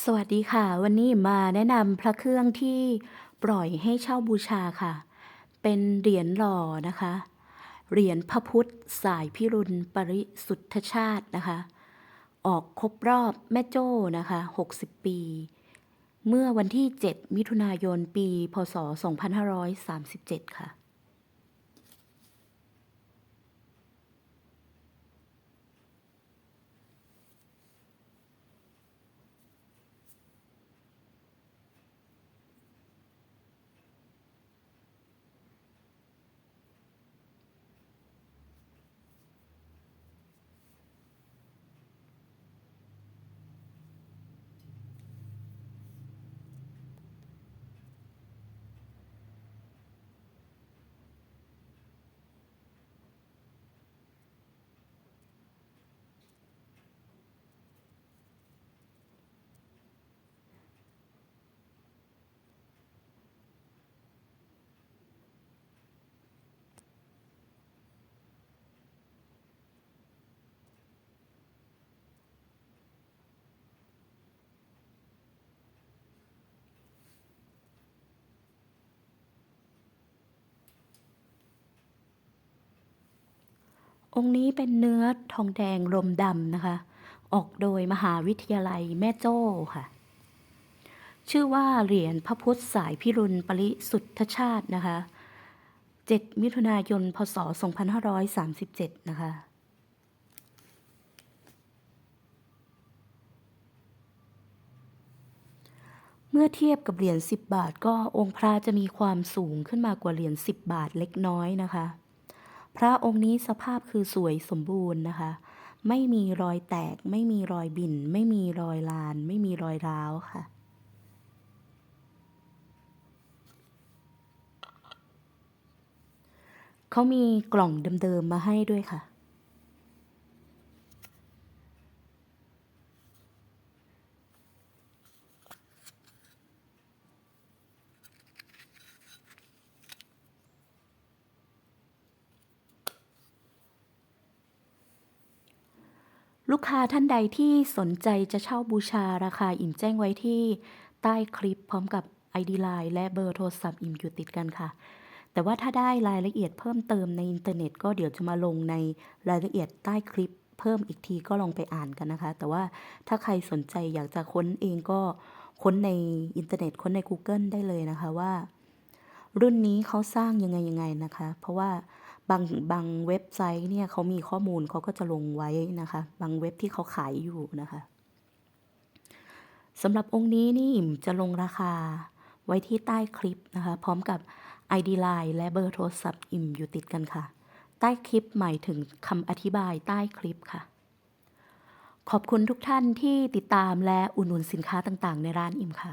สวัสดีค่ะ วันนี้มาแนะนำพระเครื่องที่ปล่อยให้เช่าบูชาค่ะ เป็นเหรียญหล่อนะคะ เหรียญพระพุทธสายพิรุณปริสุทธชาตินะคะ ออกครบรอบแม่โจ้นะคะ 60 ปี เมื่อวันที่ 7 มิถุนายนปี พศ 2537 ค่ะ องค์นี้เป็นเนื้อทองแดงลมดำนะคะ ออกโดยมหาวิทยาลัยแม่โจ้ค่ะ ชื่อว่าเหรียญพระพุทธสายพิรุณปริสุทธชาตินะคะ 7 มิถุนายน พศ 2537 นะคะเมื่อเทียบกับเหรียญ10 บาทก็องค์พระจะมีความสูงขึ้นมากว่าเหรียญ10 บาทเล็กน้อยนะคะ พระองค์นี้สภาพคือสวยสมบูรณ์นะคะ ไม่มีรอยแตก ไม่มีรอยบิน ไม่มีรอยลาน ไม่มีรอยร้าวค่ะ เขามีกล่องเดิมๆมาให้ด้วยค่ะ ลูกค้าท่านใดที่สนใจจะเช่าบูชาราคาอิ่มแจ้งไว้ที่ใต้คลิปพร้อมกับ ID Line และเบอร์โทรศัพท์อิ่มอยู่ติดกันค่ะ แต่ว่าถ้าได้รายละเอียดเพิ่มเติมในอินเทอร์เน็ต ก็เดี๋ยวจะมาลงในรายละเอียดใต้คลิปเพิ่มอีกทีก็ลองไปอ่านกันนะคะ แต่ว่าถ้าใครสนใจอยากจะค้นเองก็ค้นในอินเทอร์เน็ตค้นใน Google ได้เลยนะคะว่า รุ่นนี้เขาสร้างยังไงยังไงนะคะ เพราะว่าบางบางเว็บไซต์เนี่ยเขามีข้อมูลเขาก็จะลงไว้นะคะ บางเว็บที่เขาขายอยู่นะคะสำหรับองค์นี้นี่อิ่มจะลงราคาไว้ที่ใต้คลิปนะคะ พร้อมกับ ID Line และเบอร์โทรศัพท์อิ่มอยู่ติดกันค่ะ ใต้คลิปหมายถึงคำอธิบายใต้คลิปค่ะ ขอบคุณทุกท่านที่ติดตามและอุดหนุนสินค้าต่างๆ ในร้านอิ่มค่ะ